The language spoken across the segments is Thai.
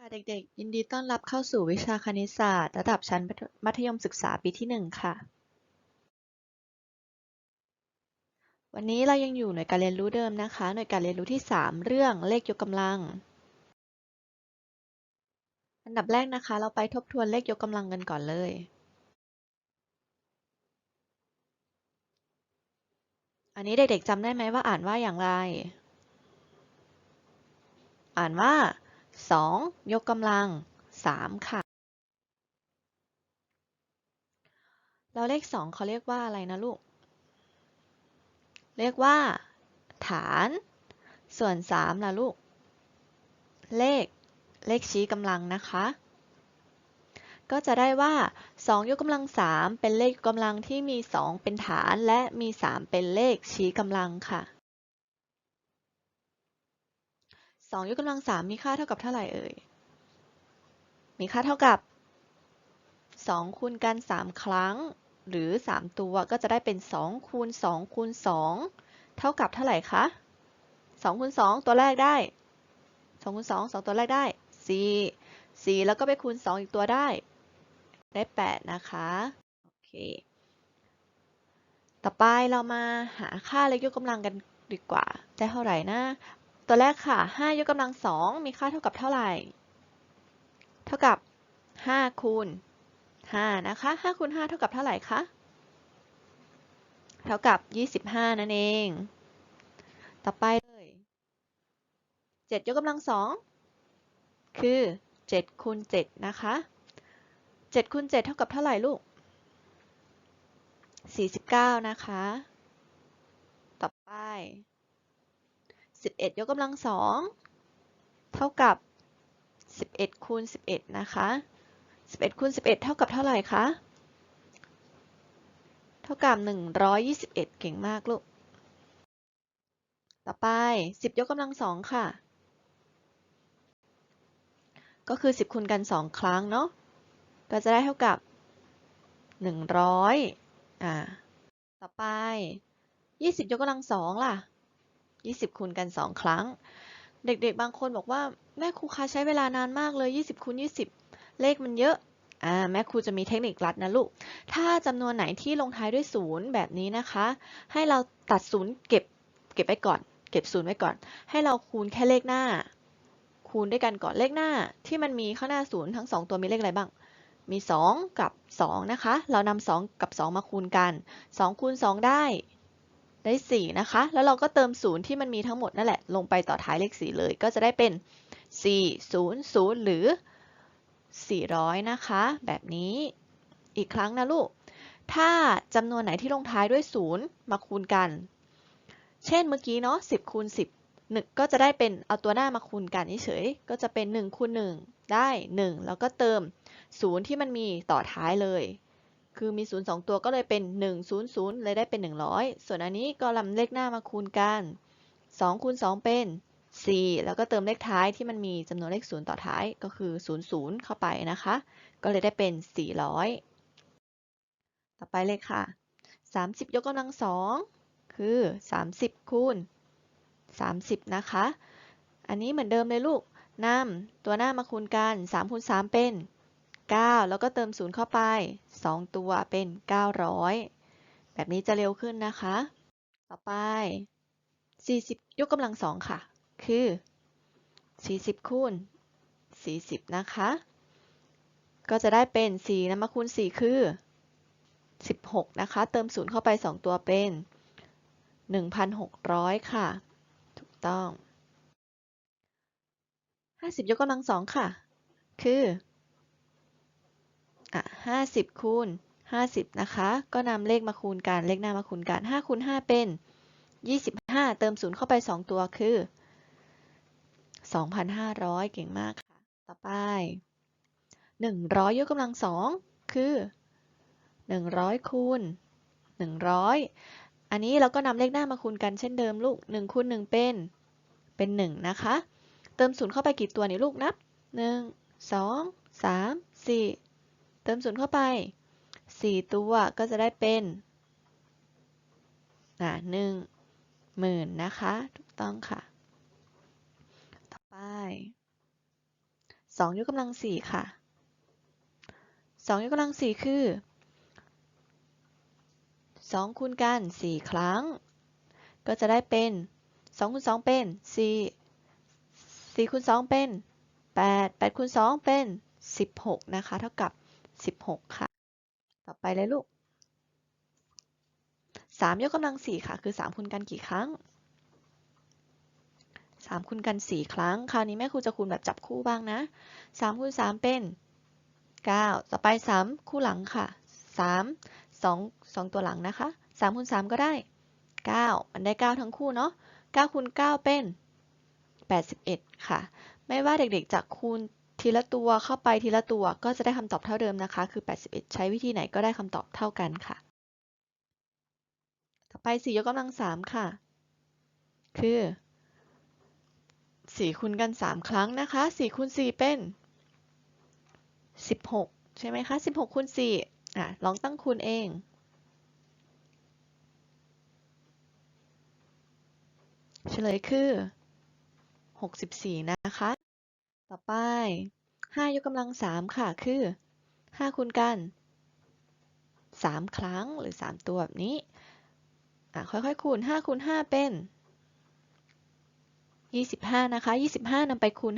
ค่ะเด็กๆ ยินดีต้อนรับเข้าสู่วิชาคณิตศาสตร์ ระดับชั้นมัธยมศึกษาปีที่ 1 ค่ะ วันนี้เรายังอยู่หน่วยการเรียนรู้เดิมนะคะ หน่วยการเรียนรู้ที่ 3 เรื่องเลขยกกำลัง อันดับแรกนะคะ เราไปทบทวนเลขยกกำลังกันก่อนเลยอันนี้เด็กๆจำได้ไหมว่าอ่านว่าอย่างไร อ่านว่า 2 ยกกำลัง 3 ค่ะ แล้วเลข 2เขาเรียกว่าอะไรนะลูก เรียกว่า ฐาน ส่วน 3ล่ะลูก เลข เลขชี้กำลังนะคะ ก็จะได้ว่า 2 ยกกำลัง 3 เป็นเลขกกำลังที่มี 2 เป็นฐาน และมี 3 เป็นเลขชี้กำลังค่ะ 2ยกกำลัง 3 มีค่าเท่ากับเท่าไหร่เอ่ย มีค่าเท่ากับ 2 คูณกัน 3 ครั้ง หรือ 3 ตัวก็จะได้เป็น 2 คูณ 2 คูณ 2 เท่ากับเท่าไหร่คะ 2 คูณ 2 ตัวแรกได้ 2 คูณ 2 2 ตัวแรกได้ 4 4 แล้วก็ไปคูณ 2 อีกตัวได้ ได้ 8 นะคะ โอเค ต่อไปเรามาหาค่าเลขยกกำลังกันดีกว่า ได้เท่าไหร่นะ ตัวแรกค่ะ5ยกกำลัง2มีค่าเท่ากับเท่าไหร่ เท่ากับ5คูณ5นะคะ5คูณ5เท่ากับเท่าไหร่คะ เท่ากับ 25 นั่นเอง ต่อไปเลย7ยกกำลัง2คือ7คูณ7นะคะ7คูณ7เท่ากับเท่าไหร่ลูก 49 นะคะ ต่อไป 11 ยกกำลัง2เท่ากับ 11 คูณ 11 นะคะ 11 คูณ 11 เท่ากับเท่าไหร่คะ เท่ากับ 121 เก่งมากลูก ต่อไป 10 ยกกำลัง2ค่ะ ก็คือ 10 คูณกัน 2 ครั้งเนาะ ก็จะได้เท่ากับ 100 อ่า ต่อไป 20 ยกกำลัง2ล่ะ 20คูณกัน 2 ครั้ง เด็กๆ บางคนบอกว่าแม่ครูคะใช้เวลานานมากเลย 20คูณ20 เลขมันเยอะอ่าแม่ครูจะมีเทคนิคลัดนะลูก ถ้าจำนวนไหนที่ลงท้ายด้วยศูนย์แบบนี้นะคะ ให้เราตัดศูนย์เก็บเก็บไว้ก่อน เก็บศูนย์ไว้ก่อน ให้เราคูณแค่เลขหน้า คูณด้วยกันก่อนเลขหน้า ที่มันมีข้างหน้าศูนย์ทั้ง 2 ตัวมีเลขอะไรบ้าง มี 2 กับ 2 นะคะ เรานำ2กับ 2 มาคูณกัน 2 คูณ 2 ได้ ได้ 4 นะคะ แล้วเราก็เติมศูนย์ที่มันมีทั้งหมดนั่นแหละ ลงไปต่อท้ายเลข 4 เลย ก็จะได้เป็น 4 0 0 หรือ 400 นะคะ แบบนี้ อีกครั้งนะลูก ถ้าจำนวนไหนที่ลงท้ายด้วย 0 มาคูณกัน เช่นเมื่อกี้เนาะ 10 คูณ 10 1 ก็จะได้เป็น เอาตัวหน้ามาคูณกันเฉยๆ ก็จะเป็น 1 คูณ 1 ได้ 1 แล้วก็เติม 0 ที่มันมีต่อท้ายเลย คือมี 0 2 ตัวก็เลยเป็น 1 0 0 เลยได้เป็น 100 ส่วนอันนี้ก็นำเลขหน้ามาคูณกัน2คูณ2เป็น 4 แล้วก็เติมเลขท้ายที่มันมีจำนวนเลข 0 ต่อท้ายก็คือ 0 0 เข้าไปนะคะ ก็เลยได้เป็น 400 ต่อไปเลยค่ะ 30 ยกกำลัง2คือ 30 คูณ 30 นะคะ อันนี้เหมือนเดิมเลยลูกนำตัวหน้ามาคูณกัน3คูณ3เป็น 9 แล้วก็เติม 0 เข้าไป 2 ตัวเป็น 900 แบบนี้จะเร็วขึ้นนะคะ ต่อไป 40 ยกกำลัง2ค่ะ คือ 40 คูณ 40 นะคะ ก็จะได้เป็น4นำมาคูณ 4 คือ 16 นะคะ เติม 0 เข้าไป 2 ตัวเป็น 1,600 ค่ะ ถูกต้อง 50 ยกกำลัง2ค่ะ คือ อะ50คูณ50นะคะ ก็นำเลขมาคูณกัน เลขหน้ามาคูณกัน5คูณ5เป็น25เติม0เข้าไป2ตัวคือ2,500เก่งมากค่ะ ต่อไป100ยกกำลัง2คือ100คูณ100อันนี้เราก็นำเลขหน้ามาคูณกันเช่นเดิมลูก1คูณ1เป็น เป็น1นะคะ เติม0เข้าไปกี่ตัวนี่ลูกนับ1 2 3 4เติม0เข้าไป 4 ตัวก็จะได้เป็นหนึ่งหมื่นนะคะ ถูกต้องค่ะ ต่อไปสองยกกำลังสี่ค่ะสองยกกำลังสี่คือสองคูณกันสี่ครั้ง ก็จะได้เป็นสองคูณสองเป็นสี่สี่คูณสองเป็นแปดแปดคูณสองเป็นสิบหกนะคะ เท่ากับ สิบหกค่ะ ต่อไปเลยลูกสามยกกำลังสี่ค่ะ คือสามคูณกันกี่ครั้งสามคูณกันสี่ครั้ง คราวนี้แม่ครูจะคูณแบบจับคู่บ้างนะสามคูณสามเป็นเก้าต่อไปสามคู่หลังค่ะสามสองสองตัวหลังนะคะสามคูณสามก็ได้เก้ามันได้เก้าทั้งคู่เนาะเก้าคูณเก้าเป็นแปดสิบเอ็ดค่ะ ไม่ว่าเด็กๆจะคูณ ทีละตัวเข้าไปทีละตัวก็จะได้คำตอบเท่าเดิมนะคะ คือ 81 ใช้วิธีไหนก็ได้คำตอบเท่ากันค่ะ ต่อไป4ยกกำลัง 3 ค่ะ คือ4คูณกัน 3 ครั้งนะคะ4คูณ4เป็น 16 ใช่ไหมคะ 16คูณ4อะลองตั้งคูณเองเฉลยคือ 64 นะคะ ต่อไป 5 ยกกำลัง 3 ค่ะ คือ 5 คูณกัน 3 ครั้งหรือ 3 ตัวแบบนี้ ค่อยๆ คูณ 5 คูณ 5 เป็น 25 นะคะ 25นำไปคูณ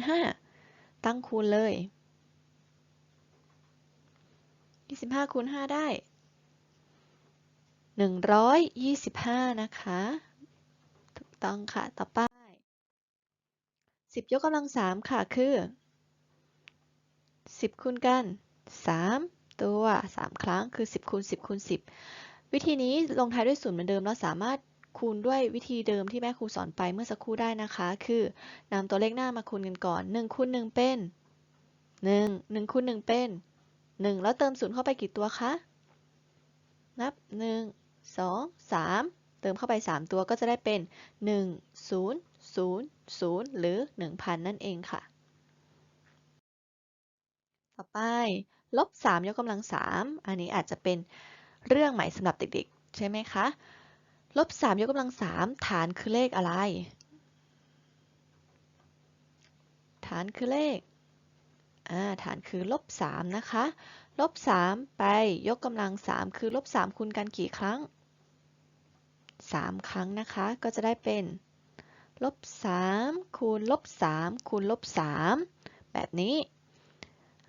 5 ตั้งคูณเลย 25 คูณ 5 ได้ 125 นะคะ ถูกต้องค่ะ ต่อไป 10ยกกำลัง3ค่ะ คือ10คูณกัน3ตัว3ครั้งคือ10คูณ10คูณ10วิธีนี้ลงท้ายด้วยศูนย์เหมือนเดิมเราสามารถคูณด้วยวิธีเดิมที่แม่ครูสอนไปเมื่อสักครู่ได้นะคะ คือนำตัวเลขหน้ามาคูณกันก่อน1คูณ1เป็น 1 1คูณ1เป็น 1 แล้วเติมศูนย์เข้าไปกี่ตัวคะ นับ 1 2 3 เติมเข้าไป 3 ตัวก็จะได้เป็น 1 0 0 0หรือ 1,000 นั่นเองค่ะ ต่อไปลบ3ยกกำลัง 3 อันนี้อาจจะเป็นเรื่องใหม่สำหรับเด็กๆ ใช่ไหมคะ ลบ3ยกกำลัง 3 ฐานคือเลขอะไร ฐานคือเลขฐานคือลบ3นะคะ ลบ3ไปยกกำลัง 3 คือลบ3คูณกันกี่ครั้ง 3 ครั้งนะคะ ก็จะได้เป็น ลบ3คูณลบ3คูณลบ3แบบนี้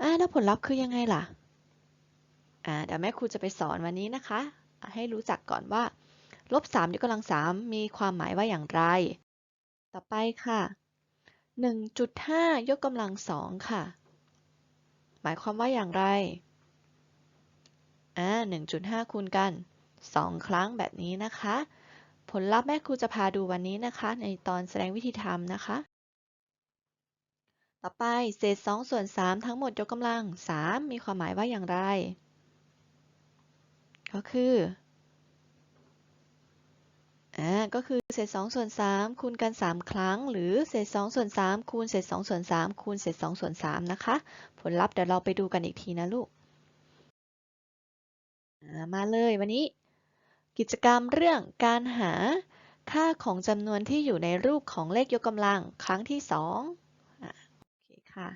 อ่าแล้วผลลัพธ์คือยังไงล่ะอ่าเดี๋ยวแม่ครูจะไปสอนวันนี้นะคะ ให้รู้จักก่อนว่าลบ3ยกกำลัง3มีความหมายว่าอย่างไร ต่อไปค่ะ 1.5 ยกกำลัง2ค่ะ หมายความว่าอย่างไรอ่า1.5 คูณกัน 2 ครั้งแบบนี้นะคะ ผลลัพธ์แม่ครูจะพาดูวันนี้นะคะ ในตอนแสดงวิธีทำนะคะ ต่อไปเศษ2ส่วน3ทั้งหมดยกกำลัง 3 มีความหมายว่าอย่างไร ก็คืออ่าก็คือเศษ2ส่วน3คูณกัน 3 ครั้ง หรือเศษ2ส่วน3คูณเศษ2ส่วน3คูณเศษ2ส่วน3นะคะ ผลลัพธ์เดี๋ยวเราไปดูกันอีกทีนะลูกมาเลยวันนี้ กิจกรรมเรื่องการหาค่าของจำนวนที่อยู่ในรูปของเลขยกกำลังครั้งที่2อะโอเคค่ะ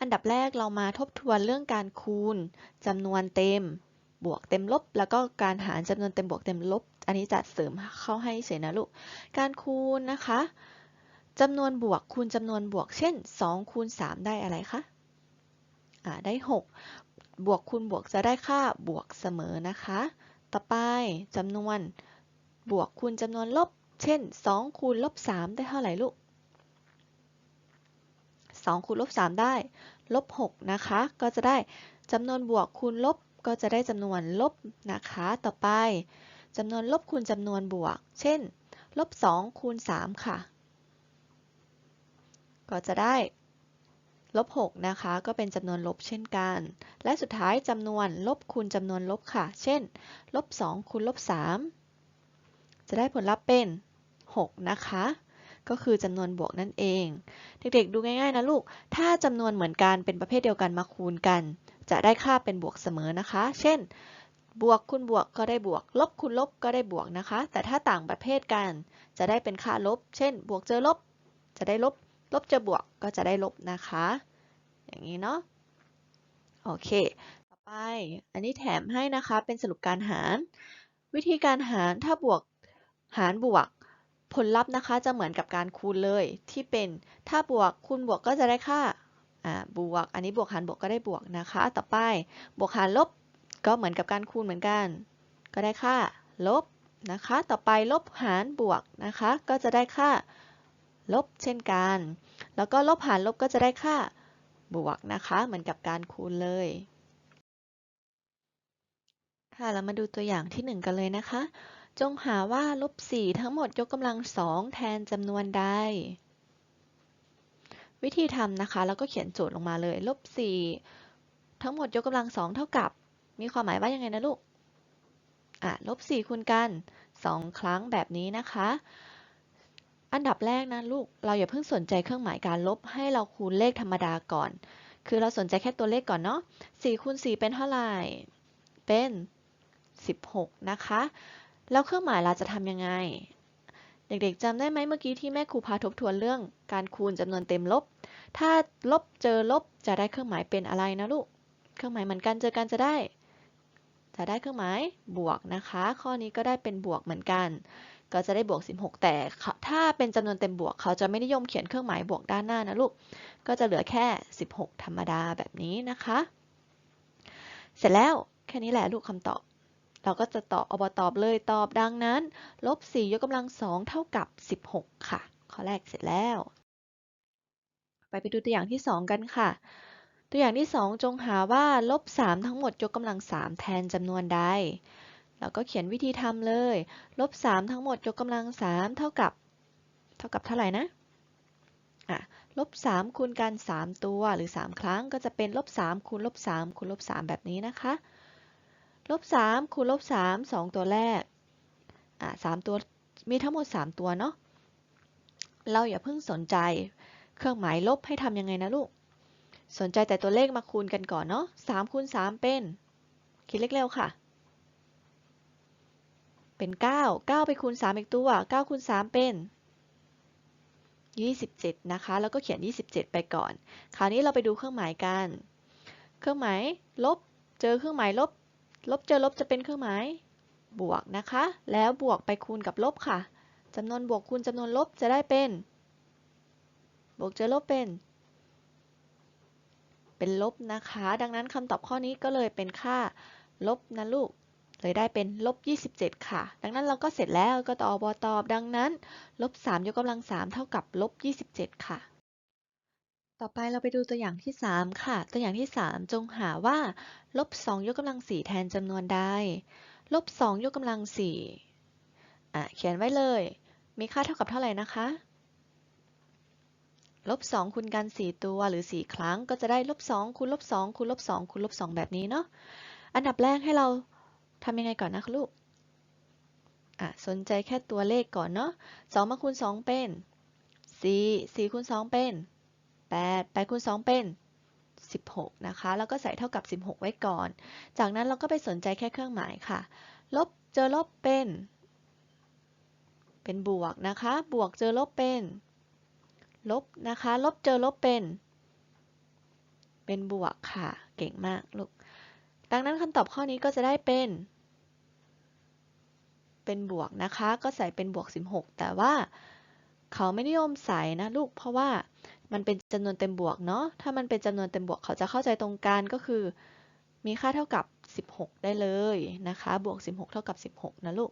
อันดับแรกเรามาทบทวนเรื่องการคูณจำนวนเต็ม บวกเต็มลบ แล้วก็การหารจำนวนเต็มบวกเต็มลบ อันนี้จะเสริมเข้าให้เฉยนะลูก การคูณนะคะจำนวนบวกคูณจำนวนบวก เช่น2คูณ3ได้อะไรคะได้ 6 บวกคูณบวกจะได้ค่าบวกเสมอนะคะ ต่อไปจำนวนบวกคูณจำนวนลบ เช่น 2 คูณลบ 3 ได้เท่าไหร่ลูก 2 คูณลบ 3 ได้ ลบ 6 นะคะ ก็จะได้จำนวนบวกคูณลบก็จะได้จำนวนลบนะคะ ต่อไปจำนวนลบคูณจำนวนบวก เช่น ลบ 2 คูณ 3 ค่ะ ก็จะได้ ลบ6นะคะก็เป็นจำนวนลบเช่นกัน และสุดท้ายจำนวนลบคูณจำนวนลบค่ะ เช่นลบ2คูณลบ3จะได้ผลลัพธ์เป็น 6 นะคะ ก็คือจำนวนบวกนั่นเอง เด็กๆ ดูง่ายๆนะลูก ถ้าจำนวนเหมือนกันเป็นประเภทเดียวกันมาคูณกัน จะได้ค่าเป็นบวกเสมอนะคะ เช่น บวกคูณบวกก็ได้บวก ลบคูณลบก็ได้บวกนะคะ แต่ถ้าต่างประเภทกัน จะได้เป็นค่าลบ เช่น บวกเจอลบ จะได้ลบ ลบเจอบวกก็จะได้ลบนะคะ อย่างนี้เนาะ โอเค ต่อไป อันนี้แถมให้นะคะ เป็นสรุปการหาร วิธีการหาร ถ้าบวกหารบวก ผลลัพธ์นะคะจะเหมือนกับการคูณเลย ที่เป็น ถ้าบวกคูณบวกก็จะได้ค่าอ่าบวก อันนี้บวกหารบวกก็ได้บวกนะคะ ต่อไป บวกหารลบ ก็เหมือนกับการคูณเหมือนกัน ก็ได้ค่าลบนะคะ ต่อไปลบหารบวกนะคะ ก็จะได้ค่า ลบเช่นกัน แล้วก็ลบหารลบก็จะได้ค่าบวกนะคะ เหมือนกับการคูณเลย ค่ะเรามาดูตัวอย่างที่ 1 กันเลยนะคะ จงหาว่าลบ4ทั้งหมดยกกำลังสองแทนจำนวนใด วิธีทำนะคะ แล้วก็เขียนโจทย์ลงมาเลยลบ4ทั้งหมดยกกำลังสองเท่ากับ มีความหมายว่ายังไงนะลูกอะลบ4คูณกัน 2 ครั้งแบบนี้นะคะ อันดับแรกนะลูก เราอย่าเพิ่งสนใจเครื่องหมายการลบ ให้เราคูณเลขธรรมดาก่อน คือเราสนใจแค่ตัวเลขก่อนเนาะ4คูณ4เป็นเท่าไหร่ เป็น 16 นะคะ แล้วเครื่องหมายเราจะทำยังไง เด็กๆจำได้ไหมเมื่อกี้ที่แม่ครูพาทบทวนเรื่องการคูณจำนวนเต็มลบ ถ้าลบเจอลบจะได้เครื่องหมายเป็นอะไรนะลูก เครื่องหมายเหมือนกันเจอกันจะได้ จะได้เครื่องหมายบวกนะคะ ข้อนี้ก็ได้เป็นบวกเหมือนกัน ก็จะได้บวก 16 แต่ถ้าเป็นจำนวนเต็มบวก เขาจะไม่นิยมเขียนเครื่องหมายบวกด้านหน้านะลูก ก็จะเหลือแค่ 16 ธรรมดาแบบนี้นะคะ เสร็จแล้วแค่นี้แหละลูกคำตอบ เราก็จะตอบอบตอบเลยตอบดังนั้น ลบ 4 ยกกำลัง 2 เท่ากับ 16 ค่ะ ข้อแรกเสร็จแล้ว ไปไปดูตัวอย่างที่ 2 กันค่ะตัวอย่างที่ 2 จงหาว่าลบ 3 ทั้งหมดยกกำลัง 3 แทนจำนวนใด เราก็เขียนวิธีทำเลย ลบ 3 ทั้งหมดยกกำลัง 3 เท่ากับ เท่ากับเท่าไหร่นะอะลบ 3 คูณกัน 3 ตัวหรือ 3 ครั้งก็จะเป็นลบ 3 คูณลบ 3 คูณลบ 3 แบบนี้นะคะ ลบ 3 คูณลบ 3 2 ตัวแรก อะ3ตัวมีทั้งหมด 3 ตัวเนาะ เราอย่าเพิ่งสนใจเครื่องหมายลบให้ทำยังไงนะลูก สนใจแต่ตัวเลขมาคูณกันก่อนเนาะ3คูณ3เป็น คิดเลขเร็วค่ะ เป็น 9 9 ไปคูณ 3 อีกตัว 9 คูณ 3 เป็น 27 นะคะ แล้วก็เขียน 27 ไปก่อน คราวนี้เราไปดูเครื่องหมายกัน เครื่องหมายลบ เจอเครื่องหมายลบ ลบเจอลบจะเป็นเครื่องหมายบวกนะคะ แล้วบวกไปคูณกับลบค่ะจำนวนบวกคูณจำนวนลบจะได้เป็น บวกเจอลบเป็น เป็นลบนะคะ ดังนั้นคำตอบข้อนี้ก็เลยเป็นค่าลบนะลูก เลยได้เป็นลบ27 ค่ะ ดังนั้นเราก็เสร็จแล้วก็ตอบบตอบ ดังนั้นลบ3ยกกำลัง 3 เท่ากับลบ27 ค่ะ ต่อไปเราไปดูตัวอย่างที่ 3 ค่ะ ตัวอย่างที่ 3 จงหาว่าลบ2ยกกำลัง 4 แทนจำนวนใดลบ2ยกกำลัง 4 อะเขียนไว้เลย มีค่าเท่ากับเท่าไหร่นะคะลบ2คูณกัน 4 ตัวหรือ 4 ครั้งก็จะได้ลบ2คูณลบ2คูณลบ2คูณลบ2แบบนี้เนาะ อันดับแรกให้เรา ทำยังไงก่อนนะคะลูกอะสนใจแค่ตัวเลขก่อนเนาะ2มาคูณ2เป็น4 4คูณ2เป็น8 8คูณ2เป็น16นะคะ แล้วก็ใส่เท่ากับ16ไว้ก่อน จากนั้นเราก็ไปสนใจแค่เครื่องหมายค่ะ ลบเจอลบเป็น เป็นบวกนะคะ บวกเจอลบเป็น ลบนะคะ ลบเจอลบเป็น เป็นบวกค่ะ เก่งมากลูก ดังนั้นคำตอบข้อนี้ก็จะได้เป็น เป็นบวกนะคะ ก็ใส่เป็นบวก 16 แต่ว่าเขาไม่นิยมใส่นะลูก เพราะว่ามันเป็นจำนวนเต็มบวกเนาะ ถ้ามันเป็นจำนวนเต็มบวกเขาจะเข้าใจตรงกันก็คือ มีค่าเท่ากับ 16 ได้เลยนะคะ บวก 16 เท่ากับ 16 นะลูก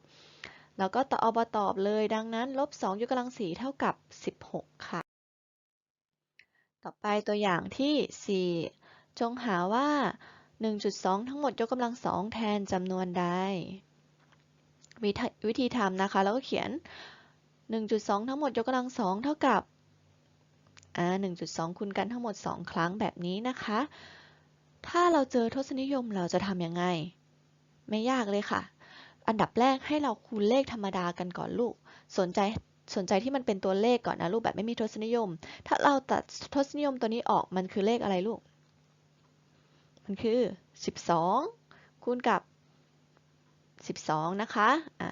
แล้วก็ต่ออบตอบเลย ดังนั้นลบ2ยกกำลัง4เท่ากับ 16 ค่ะ ต่อไปตัวอย่างที่ 4 จงหาว่า 1.2 ทั้งหมดยกกำลัง2แทนจำนวนใด วิธีทำนะคะ แล้วก็เขียน 1.2 ทั้งหมดยกกำลัง2เท่ากับอ่า1.2 คูณกันทั้งหมด 2 ครั้งแบบนี้นะคะ ถ้าเราเจอทศนิยมเราจะทำยังไง ไม่ยากเลยค่ะ อันดับแรกให้เราคูณเลขธรรมดากันก่อนลูก สนใจสนใจที่มันเป็นตัวเลขก่อนนะลูกแบบไม่มีทศนิยม ถ้าเราตัดทศนิยมตัวนี้ออกมันคือเลขอะไรลูก มันคือ 12 คูณกับ 12 นะคะอ่า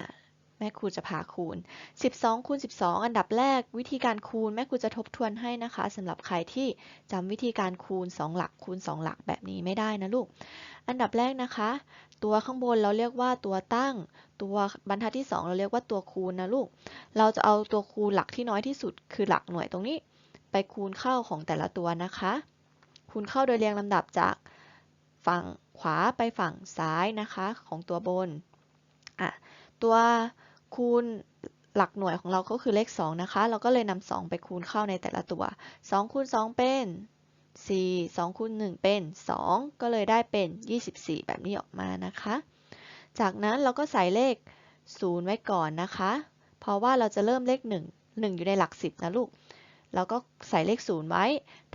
แม่ครูจะพาคูณ 12 คูณ 12 อันดับแรกวิธีการคูณ แม่ครูจะทบทวนให้นะคะสำหรับใครที่จำวิธีการคูณ 2 หลักคูณ 2 หลักแบบนี้ไม่ได้นะลูก อันดับแรกนะคะ ตัวข้างบนเราเรียกว่าตัวตั้ง ตัวบรรทัดที่ 2 เราเรียกว่าตัวคูณนะลูก เราจะเอาตัวคูณหลักที่น้อยที่สุด คือหลักหน่วยตรงนี้ ไปคูณเข้าของแต่ละตัวนะคะ คูณเข้าโดยเรียงลำดับจากฝั่งขวาไปฝั่งซ้ายนะคะ ของตัวบน อะตัวคูณหลักหน่วยของเราก็คือเลข 2 นะคะ เราก็เลยนำ2ไปคูณเข้าในแต่ละตัว 2คูณ2 เป็น 4 2คูณ1 เป็น 2 ก็เลยได้เป็น 24 แบบนี้ออกมานะคะ จากนั้นเราก็ใส่เลข 0 ไว้ก่อนนะคะ เพราะว่าเราจะเริ่มเลข 1 1 อยู่ในหลัก 10 นะลูก เราก็ใส่เลข 0 ไว้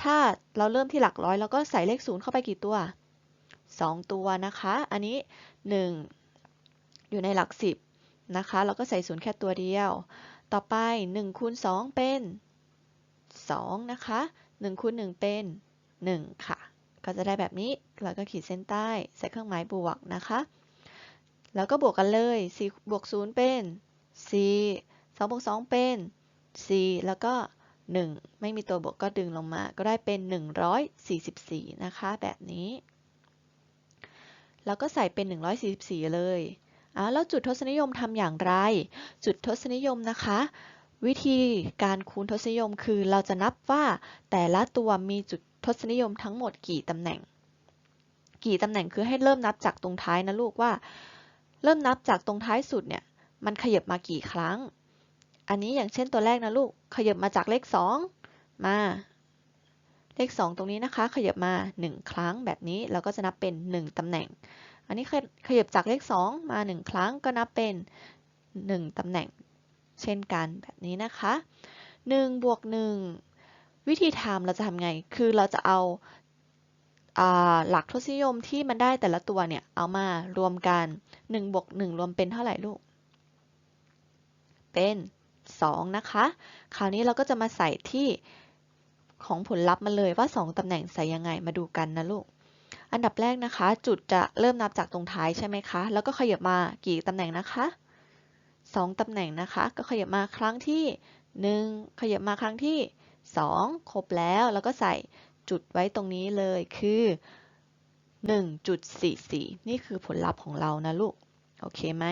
ถ้าเราเริ่มที่หลักร้อยเราก็ใส่เลข 0 เข้าไปกี่ตัว 2 ตัวนะคะ อันนี้ 1 อยู่ในหลัก10นะคะเราก็ใส่0แค่ตัวเดียว ต่อไป1คูณ2เป็น2นะคะ1คูณ1เป็น 1 ค่ะ ก็จะได้แบบนี้แล้วก็ขีดเส้นใต้ใส่เครื่องหมายบวกนะคะ แล้วก็บวกกันเลย4บวก0เป็น 4 2บวก2เป็น 4 แล้วก็ 1 ไม่มีตัวบวกก็ดึงลงมา ก็ได้เป็น 144 นะคะ แบบนี้ แล้วก็ใส่เป็น 144 เลย อ่าแล้วจุดทศนิยมทำอย่างไร จุดทศนิยมนะคะ วิธีการคูณทศนิยมคือเราจะนับว่าแต่ละตัวมีจุดทศนิยมทั้งหมดกี่ตำแหน่ง กี่ตำแหน่งคือให้เริ่มนับจากตรงท้ายนะลูกว่า เริ่มนับจากตรงท้ายสุดเนี่ยมันขยับมากี่ครั้ง อันนี้อย่างเช่นตัวแรกนะลูกขยับมาจากเลข 2 มาเลข 2 ตรงนี้นะคะ ขยับมา 1 ครั้งแบบนี้เราก็จะนับเป็น 1ตำแหน่ง อันนี้ขยับจากเลข 2 มา 1 ครั้งก็นับเป็น 1 ตำแหน่งเช่นกันแบบนี้นะคะ1บวก1วิธีทำเราจะทำไง คือเราจะเอาหลักทศนิยมที่มันได้แต่ละตัวเนี่ย เอามารวมกัน1บวก1รวมเป็นเท่าไหร่ลูก เป็น 2 นะคะ คราวนี้เราก็จะมาใส่ที่ของผลลัพธ์มาเลยว่า 2ตำแหน่งใส่ยังไงมาดูกันนะลูก อันดับแรกนะคะ จุดจะเริ่มนับจากตรงท้ายใช่ไหมคะ แล้วก็ขยับมากี่ตำแหน่งนะคะ 2 ตำแหน่งนะคะ ก็ขยับมาครั้งที่ 1 ขยับมาครั้งที่ 2 ครบแล้ว แล้วก็ใส่จุดไว้ตรงนี้เลยคือ 1.44 นี่คือผลลัพธ์ของเรานะลูก โอเคไหม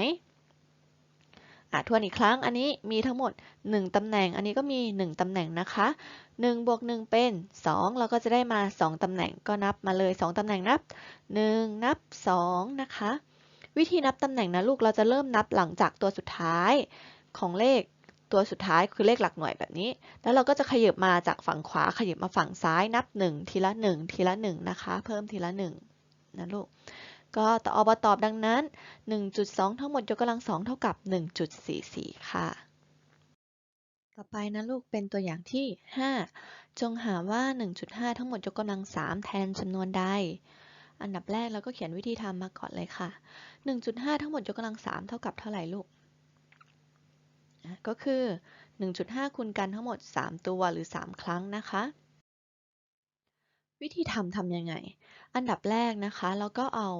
อะทวนอีกครั้งอันนี้มีทั้งหมด 1 ตำแหน่ง อันนี้ก็มี 1 ตำแหน่งนะคะ1บวก1เป็น 2 เราก็จะได้มา 2 ตำแหน่งก็นับมาเลย 2 ตำแหน่งนับ 1 นับ 2 นะคะ วิธีนับตำแหน่งนะลูกเราจะเริ่มนับหลังจากตัวสุดท้ายของเลขตัวสุดท้ายคือเลขหลักหน่วยแบบนี้ แล้วเราก็จะขยับมาจากฝั่งขวาขยับมาฝั่งซ้ายนับ 1 ทีละ 1 ทีละ 1 นะคะ เพิ่มทีละ 1นะลูก ก็ตอบตอบดังนั้น 1.2 ทั้งหมดยกกำลังสองเท่ากับ 1.44 ค่ะ ต่อไปนะลูกเป็นตัวอย่างที่ 5 จงหาว่า 1.5 ทั้งหมดยกกำลังสามแทนจำนวนใด อันดับแรกเราก็เขียนวิธีทำมาก่อนเลยค่ะ 1.5 ทั้งหมดยกกำลังสามเท่ากับเท่าไหร่ลูก ก็คือ 1.5 คูณกันทั้งหมด 3 ตัวหรือ 3 ครั้งนะคะวิธีทำทำยังไง อันดับแรกนะคะ เราก็เอา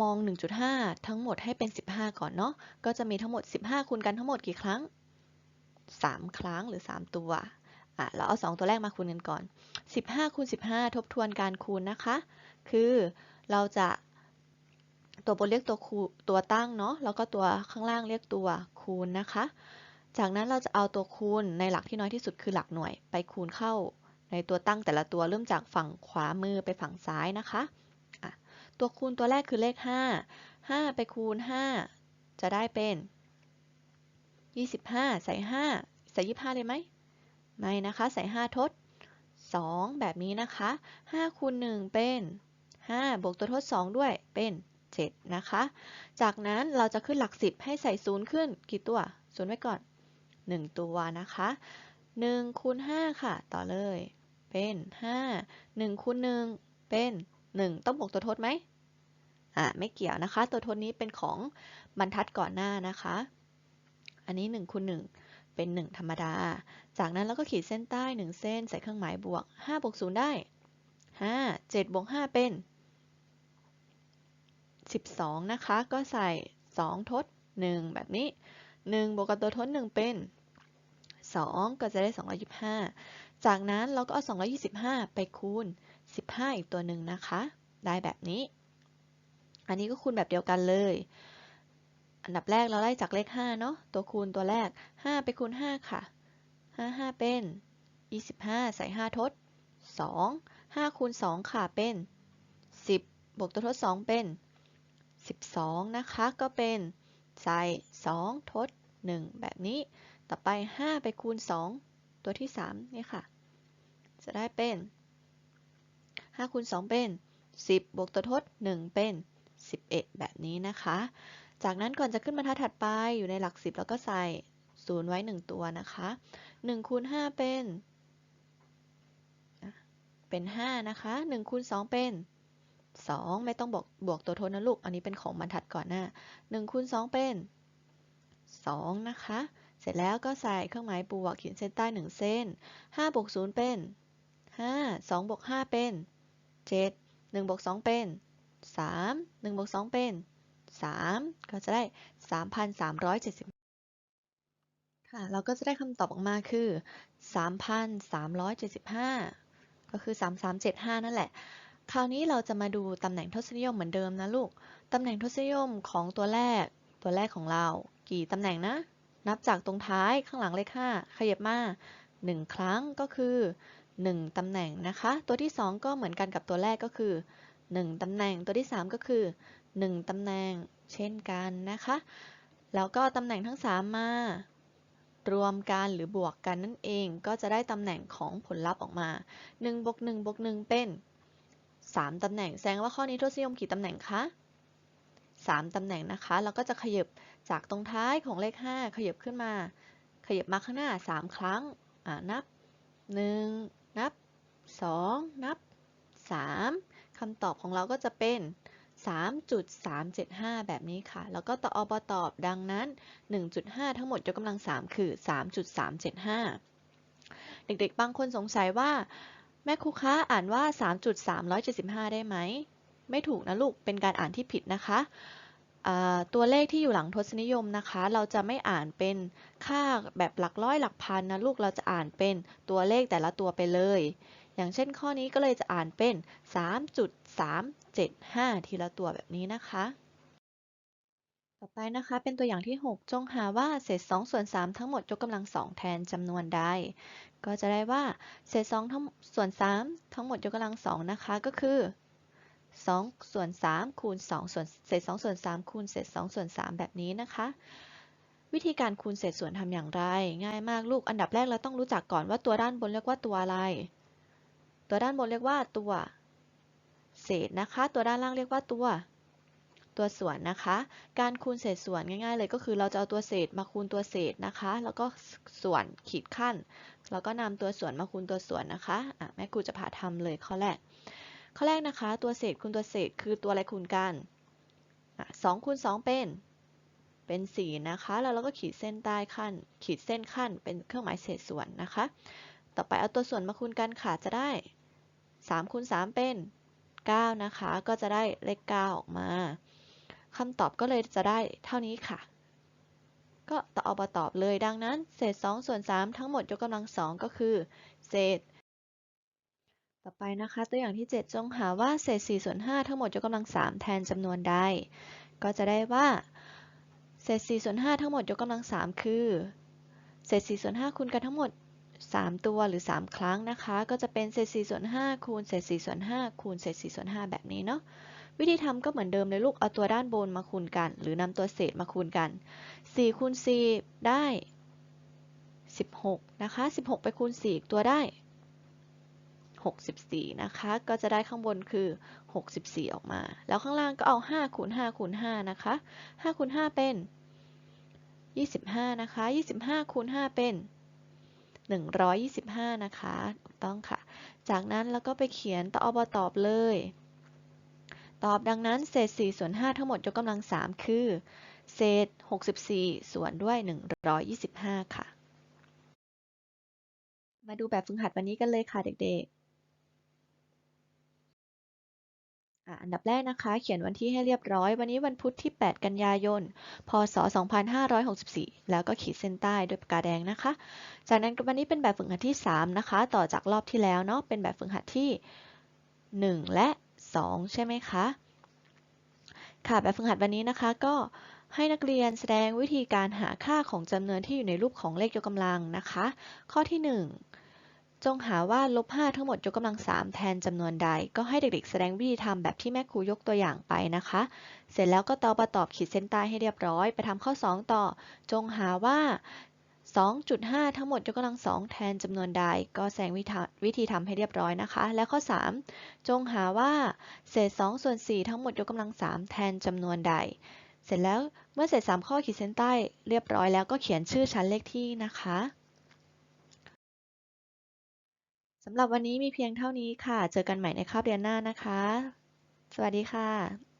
มอง 1.5 ทั้งหมดให้เป็น 15 ก่อนเนาะ ก็จะมีทั้งหมด 15 คูณกันทั้งหมดกี่ครั้ง 3 ครั้งหรือ 3 ตัว อะ เราเอา 2 ตัวแรกมาคูณกันก่อน 15คูณ15 ทบทวนการคูณนะคะ คือเราจะตัวบนเรียกตัวคูตัวตั้งเนาะ แล้วก็ตัวข้างล่างเรียกตัวคูณนะคะ จากนั้นเราจะเอาตัวคูณในหลักที่น้อยที่สุดคือหลักหน่วย ไปคูณเข้าในตัวตั้งแต่ละตัวเริ่มจากฝั่งขวามือไปฝั่งซ้ายนะคะะ ตัวคูณตัวแรกคือเลข 5 5 ไปคูณ 5 จะได้เป็น 25 ใส่ 5 ใส่ 25 เลยไหม ไม่นะคะ ใส่ 5 ทด 2 แบบนี้นะคะ 5 คูณ 1 เป็น 5 บวกตัวทด 2 ด้วยเป็น 7 นะคะ จากนั้นเราจะขึ้นหลัก 10 ให้ใส่ 0 ขึ้น กี่ตัว 0 ไว้ก่อน 1 ตัวนะคะ 1คูณ5ค่ะ ต่อเลย เป็น 5 1คูณ1เป็น 1 ต้องบวกตัวทดไหมอ่าไม่เกี่ยวนะคะ ตัวทดนี้เป็นของบรรทัดก่อนหน้านะคะ อันนี้1คูณ1เป็น 1 ธรรมดา จากนั้นเราก็ขีดเส้นใต้ 1 เส้นใส่เครื่องหมายบวก5บวก0ได้ 5 7บวก5เป็น 12 นะคะ ก็ใส่ 2 ทด 1 แบบนี้ 1 บวกกับตัวทด 1 เป็น 2 ก็จะได้ 225 จากนั้นเราก็เอา 225 ไปคูณ 15 อีกตัวหนึ่งนะคะ ได้แบบนี้ อันนี้ก็คูณแบบเดียวกันเลย อันดับแรกเราไล่จากเลข 5 เนาะตัวคูณตัวแรก 5 ไปคูณ 5 ค่ะ 5 5 เป็น 25 ใส่ 5 ทด 2 5คูณ2ค่ะเป็น 10 บวกตัวทด 2 เป็น 12 นะคะ ก็เป็นใส่2ทด 1 แบบนี้ ต่อไป 5 ไปคูณ 2 ตัวที่ 3 นี่ค่ะ จะได้เป็น 5คูณ2เป็น 10 บวกตัวทด 1 เป็น 11 แบบนี้นะคะ จากนั้นก่อนจะขึ้นบรรทัดถัดไปอยู่ในหลัก 10 แล้วก็ใส่0ไว้ 1 ตัวนะคะ1คูณ5เป็น เป็น 5 นะคะ1คูณ2เป็น 2 ไม่ต้องบอกบวกตัวทดนะลูก อันนี้เป็นของบรรทัดก่อนหน้า1คูณ2เป็น 2 นะคะ เสร็จแล้วก็ใส่เครื่องหมายบวกขียนเส้นใต้ 1 เส้น5บวก0เป็น 5 2บวก5เป็น 7 1บวก2เป็น 3 1บวก2เป็น 3 ก็จะได้ 3,370ค่ะเราก็จะได้คำตอบออกมาคือ 3,375 ก็คือ 3375 นั่นแหละ คราวนี้เราจะมาดูตำแหน่งทศนิยมเหมือนเดิมนะลูก ตำแหน่งทศนิยมของตัวแรก ตัวแรกของเรา กี่ตำแหน่งนะ นับจากตรงท้ายข้างหลังเลข5ขยับมา 1 ครั้งก็คือ 1 ตำแหน่งนะคะ ตัวที่ 2 ก็เหมือนกันกับตัวแรกก็คือ 1 ตำแหน่ง ตัวที่ 3 ก็คือ 1 ตำแหน่ง เช่นกันนะคะ แล้วก็ตำแหน่งทั้ง 3 มารวมกันหรือบวกกันนั่นเองก็จะได้ตำแหน่งของผลลัพธ์ออกมา1บวก1บวก1เป็น 3 ตำแหน่ง แสดงว่าข้อนี้ทศนิยมกี่ตำแหน่งคะ 3 ตำแหน่งนะคะ เราก็จะขยับจากตรงท้ายของเลข 5 ขยับขึ้นมา ขยับมาข้างหน้า 3 ครั้ง นับ 1 นับ 2 นับ 3คำตอบของเราก็จะเป็น 3.375 แบบนี้ค่ะ แล้วก็ต่ออบตอบดังนั้น 1.5 ทั้งหมดยกกำลัง 3 คือ 3.375 เด็กๆ บางคนสงสัยว่า แม่ครูคะอ่านว่า 3.375 ได้ไหม ไม่ถูกนะลูก เป็นการอ่านที่ผิดนะคะ ตัวเลขที่อยู่หลังทศนิยมนะคะ เราจะไม่อ่านเป็นค่าแบบหลักร้อยหลักพันนะลูกเราจะอ่านเป็นตัวเลขแต่ละตัวไปเลย อย่างเช่นข้อนี้ก็เลยจะอ่านเป็น 3.375 ทีละตัวแบบนี้นะคะ ต่อไปนะคะเป็นตัวอย่างที่ 6 จงหาว่าเศษ2ส่วน3ทั้งหมดยกกำลัง2แทนจำนวนใด ก็จะได้ว่าเศษ2ทั้งส่วน3ทั้งหมดยกกำลัง2นะคะก็คือ 2 ส่วน 3 คูณ 2 ส่วนเศษ 2 ส่วน 3 คูณเศษ 2 ส่วน 3 แบบนี้นะคะ วิธีการคูณเศษส่วนทำอย่างไร ง่ายมากลูก อันดับแรกเราต้องรู้จักก่อนว่าตัวด้านบนเรียกว่าตัวอะไร ตัวด้านบนเรียกว่าตัว เศษนะคะ ตัวด้านล่างเรียกว่าตัว ตัวส่วนนะคะ การคูณเศษส่วนง่ายๆเลยก็คือเราจะเอาตัวเศษมาคูณตัวเศษนะคะ แล้วก็ส่วนขีดขั้น แล้วก็นำตัวส่วนมาคูณตัวส่วนนะคะะแม่ครูจะพาทำเลยข้อแรก ข้อแรกนะคะ ตัวเศษคูณตัวเศษคือตัวอะไรคูณกันสองคูณสองเป็น เป็นสี่นะคะ แล้วเราก็ขีดเส้นใต้ขั้น ขีดเส้นขั้น เป็นเครื่องหมายเศษส่วนนะคะ ต่อไปเอาตัวส่วนมาคูณกันค่ะ จะได้3คูณ3เป็น9นะคะ ก็จะได้เลข9ออกมาคำตอบก็เลยจะได้เท่านี้ค่ะ ก็ต่อเอามาตอบเลย ดังนั้น เศษ 2 ส่วน 3 ทั้งหมดยกกำลัง 2 ก็คือ เศษ ต่อไปนะคะ ตัวอย่างที่ 7 จงหาว่าเศษ4ส่วน5ทั้งหมดยกกำลัง 3 แทนจำนวนใด ก็จะได้ว่า เศษ4ส่วน5ทั้งหมดยกกำลัง 3 คือ เศษ4ส่วน5คูณกันทั้งหมด 3 ตัวหรือ 3 ครั้งนะคะ ก็จะเป็นเศษ4ส่วน5คูณเศษ4ส่วน5คูณเศษ4ส่วน5แบบนี้เนาะวิธีทำก็เหมือนเดิมเลยลูกเอาตัวด้านบนมาคูณกัน หรือนำตัวเศษมาคูณกัน 4คูณ4ได้ 16 นะคะ 16 ไปคูณ4อีกตัวได้ 64 นะคะ ก็จะได้ข้างบนคือ 64 ออกมา แล้วข้างล่างก็เอา 5 คูณ 5 คูณ 5 นะคะ 5 คูณ 5 เป็น 25 นะคะ 25 คูณ 5 เป็น 125 นะคะถูกต้องค่ะ จากนั้นเราก็ไปเขียนตออบตอบเลย ตอบดังนั้นเศษ 4 ส่วน 5 ทั้งหมดยกกำลัง 3 คือ เศษ 64 ส่วนด้วย 125 ค่ะมาดูแบบฝึกหัดวันนี้กันเลยค่ะเด็กอะ อันดับแรกนะคะ เขียนวันที่ให้เรียบร้อย วันนี้วันพุธที่ 8 กันยายน พศ 2564 แล้วก็ขีดเส้นใต้ด้วยปากกาแดงนะคะ จากนั้นวันนี้เป็นแบบฝึกหัดที่ 3 นะคะ ต่อจากรอบที่แล้วเนาะ เป็นแบบฝึกหัดที่ 1 และ 2 ใช่ไหมคะ ค่ะ แบบฝึกหัดวันนี้นะคะก็ให้นักเรียนแสดงวิธีการหาค่าของจำนวนที่อยู่ในรูปของเลขยกกำลังนะคะ ข้อที่ 1 จงหาว่าลบ5ทั้งหมดยกกำลัง3แทนจำนวนใด ก็ให้เด็กๆ แสดงวิธีทำแบบที่แม่ครูยกตัวอย่างไปนะคะ เสร็จแล้วก็ตอบประตอบขีดเส้นใต้ให้เรียบร้อย ไปทำข้อ 2 ต่อ จงหาว่า 2.5 ทั้งหมดยกกำลัง2แทนจำนวนใด ก็แสดงวิธีวิธีทำให้เรียบร้อยนะคะ และข้อ 3 จงหาว่า เศษ2ส่วน4ทั้งหมดยกกำลัง3แทนจำนวนใด เสร็จแล้วเมื่อเสร็จ3ข้อขีดเส้นใต้เรียบร้อยแล้วก็เขียนชื่อชั้นเลขที่นะคะ สำหรับวันนี้มีเพียงเท่านี้ค่ะ เจอกันใหม่ในคาบเรียนหน้านะคะ สวัสดีค่ะ